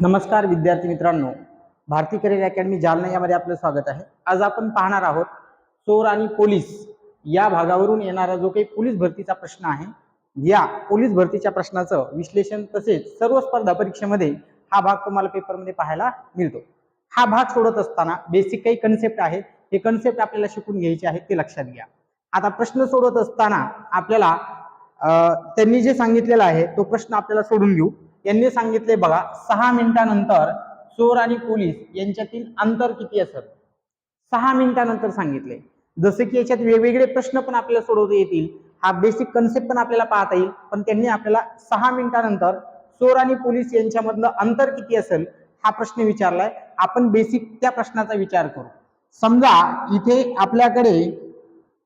नमस्कार विद्यार्थी मित्रांनो भारती करिअर अकॅडमी जालना यामध्ये आपलं स्वागत आहे. आज आपण पाहणार आहोत चोर आणि पोलीस या भागावरून येणारा जो काही पोलीस भरतीचा प्रश्न आहे या पोलीस भरतीच्या प्रश्नाचं विश्लेषण तसेच सर्व स्पर्धा परीक्षेमध्ये हा भाग तुम्हाला पेपरमध्ये पाहायला मिळतो. हा भाग सोडत असताना बेसिक काही कन्सेप्ट आहेत हे कन्सेप्ट आपल्याला शिकून घ्यायचे आहेत ते लक्षात घ्या. आता प्रश्न सोडत असताना आपल्याला त्यांनी जे सांगितलेलं आहे तो प्रश्न आपल्याला सोडून घेऊ यांनी सांगितले बघा सहा मिनिटानंतर चोर आणि पोलीस यांच्यातील अंतर किती असेल? सहा मिनिटानंतर सांगितले. जसे की याच्यात वेगवेगळे प्रश्न पण आपल्याला सोडवता येतील हा बेसिक कन्सेप्ट पण आपल्याला पाहता येईल पण त्यांनी आपल्याला सहा मिनिटानंतर चोर आणि पोलीस यांच्यामधलं अंतर किती असेल हा प्रश्न विचारलाय. आपण बेसिक त्या प्रश्नाचा विचार करू. समजा इथे आपल्याकडे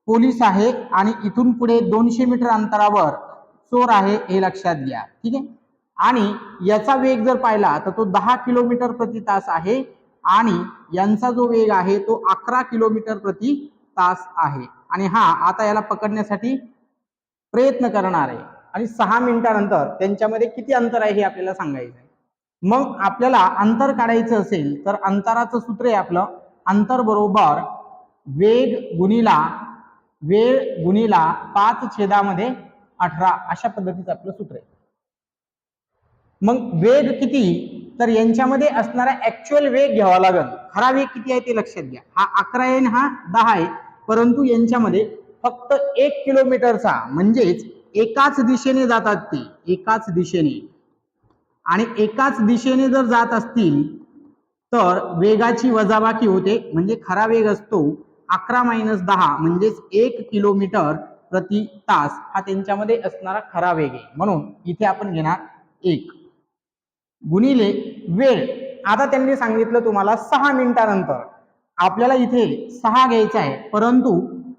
पोलीस आहे आणि इथून पुढे दोनशे मीटर अंतरावर चोर आहे हे लक्षात घ्या. ठीक आहे? आणि याचा वेग जर पाहिला तर तो दहा किलोमीटर प्रति तास आहे आणि यांचा जो वेग आहे तो अकरा किलोमीटर प्रति तास आहे. आणि हा आता याला पकडण्यासाठी प्रयत्न करणार आहे. आणि सहा मिनिटानंतर त्यांच्यामध्ये किती अंतर आहे हे आपल्याला सांगायचं आहे. मग आपल्याला अंतर काढायचं असेल तर अंतराचं सूत्र आहे आपलं अंतर बरोबर वेग गुणिला वेळ गुणिला पाच छेदामध्ये अठरा अशा पद्धतीचं आपलं सूत्र आहे. मग वेग किती? तर यांच्यामध्ये असणारा ऍक्च्युअल वेग घ्यावा लागेल. खरा वेग किती आहे ते लक्षात घ्या. हा अकरा आहे आणि हा दहा आहे. परंतु यांच्यामध्ये फक्त एक किलोमीटरचा म्हणजेच एकाच दिशेने जातात ते. एकाच दिशेने. आणि एकाच दिशेने जर जात असतील तर वेगाची वजाबाकी होते. म्हणजे खरा वेग असतो अकरा मायनस दहा म्हणजेच एक किलोमीटर प्रति तास. हा त्यांच्यामध्ये असणारा खरा वेग आहे. म्हणून इथे आपण घेणार एक. गुणिले वेळ. आता त्यांनी सांगितलं तुम्हाला सहा मिनिटानंतर. आपल्याला इथे सहा घ्यायचा आहे. परंतु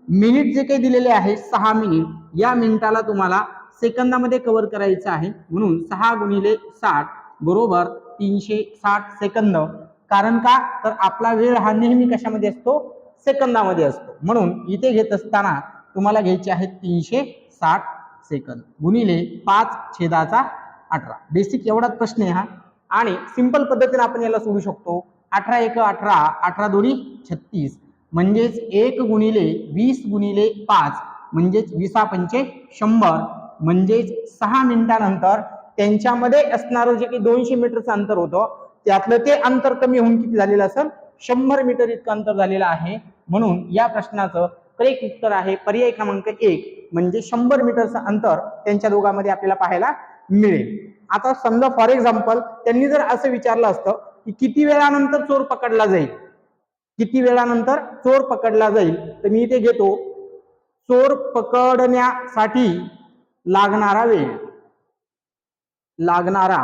मिनिट जे काही दिलेले आहे सहा मिनिट या मिनिटाला तुम्हाला सेकंदामध्ये कव्हर करायचं आहे. म्हणून सहा गुणिले साठ बरोबर तीनशे साठ सेकंद. कारण का? तर आपला वेळ हा नेहमी कशामध्ये असतो? सेकंदामध्ये असतो. म्हणून इथे घेत असताना तुम्हाला घ्यायचे आहेत तीनशे साठ सेकंद. गुणिले पाच छेदाचा अठरा. बेसिक एवढाच प्रश्न आहे हा. आणि सिंपल पद्धतीने आपण याला सोडू शकतो. अठरा एक अठरा अठरा दोन्ही छत्तीस. म्हणजेच एक गुणिले वीस गुणिले पाच. म्हणजेच विसा पंचे शंभर. म्हणजेच सहा मिनिटानंतर त्यांच्यामध्ये असणारं जे काही दोनशे मीटरचं अंतर होतं त्यातलं ते अंतर कमी होऊन किती झालेलं असेल? शंभर मीटर इतकं अंतर झालेलं आहे. म्हणून या प्रश्नाचं करेक्ट उत्तर आहे पर्याय क्रमांक एक. म्हणजे शंभर मीटरचं अंतर त्यांच्या दोघांमध्ये आपल्याला पाहायला मिळेल. आता समजा फॉर एक्झाम्पल त्यांनी जर असं विचारलं असतं की किती वेळानंतर चोर पकडला जाईल? किती वेळानंतर चोर पकडला जाईल? तर मी इथे घेतो चोर पकडण्यासाठी लागणारा वेळ. लागणारा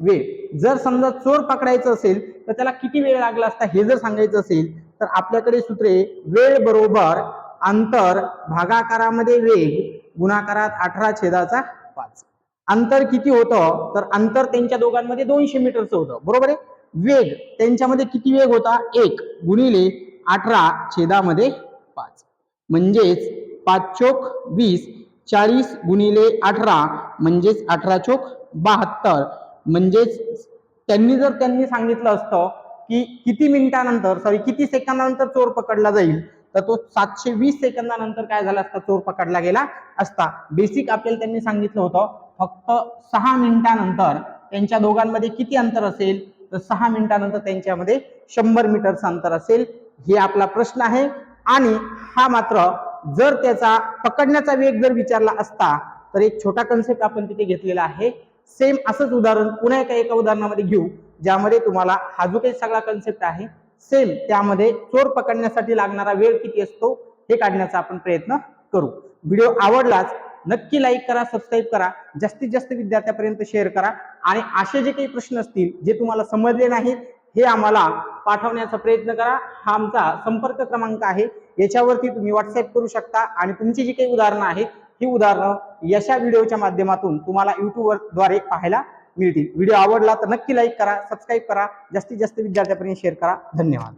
वेळ. जर समजा चोर पकडायचं असेल तर त्याला किती वेळ लागला असता हे जर सांगायचं असेल तर आपल्याकडे सूत्रे वेळ बरोबर अंतर भागाकारामध्ये वेग गुणाकारात अठरा छेदाचा पाच. अंतर किती होतं? तर अंतर त्यांच्या दोघांमध्ये दोनशे मीटरचं होतं. बरोबर आहे? वेग त्यांच्यामध्ये किती वेग होता? एक. गुणिले अठरा छेदामध्ये पाच. म्हणजेच पाच चोक वीस चाळीस गुणिले अठरा म्हणजेच अठरा चोक बहात्तर. म्हणजेच त्यांनी जर त्यांनी सांगितलं असतं की किती मिनिटानंतर सॉरी किती सेकंदानंतर चोर पकडला जाईल तर तो सातशे वीस सेकंदानंतर काय झाला असता? चोर पकडला गेला असता. बेसिक आपल्याला त्यांनी सांगितलं होतं फक्त सहा मिनिटानंतर त्यांच्या दोघांमध्ये किती अंतर असेल? तर सहा मिनिटानंतर त्यांच्यामध्ये शंभर मीटरचं अंतर असेल. हे आपला प्रश्न आहे. आणि हा मात्र जर त्याचा पकडण्याचा वेग जर विचारला असता तर एक छोटा कन्सेप्ट आपण तिथे घेतलेला आहे. सेम असंच उदाहरण पुन्हा एका एका उदाहरणामध्ये घेऊ ज्यामध्ये तुम्हाला हा जो काही सगळा कन्सेप्ट आहे सेम त्यामध्ये चोर पकडण्यासाठी लागणारा वेळ किती असतो हे काढण्याचा आपण प्रयत्न करू. व्हिडिओ आवडलाच नक्की लाईक करा सबस्क्राईब करा जास्तीत जास्त विद्यार्थ्यापर्यंत शेअर करा आणि असे जे काही प्रश्न असतील जे तुम्हाला समजले नाहीत हे आम्हाला पाठवण्याचा प्रयत्न करा. हा आमचा संपर्क क्रमांक आहे. याच्यावरती तुम्ही व्हॉट्सअप करू शकता आणि तुमची जी काही उदाहरणं आहेत ही उदाहरणं यशा व्हिडिओच्या माध्यमातून तुम्हाला युट्यूबवर द्वारे पाहायला मिळतील व्हिडिओ आवडला तर नक्की लाईक करा सबस्क्राईब करा. जास्तीत जास्त विद्यार्थ्यापर्यंत शेअर करा. धन्यवाद.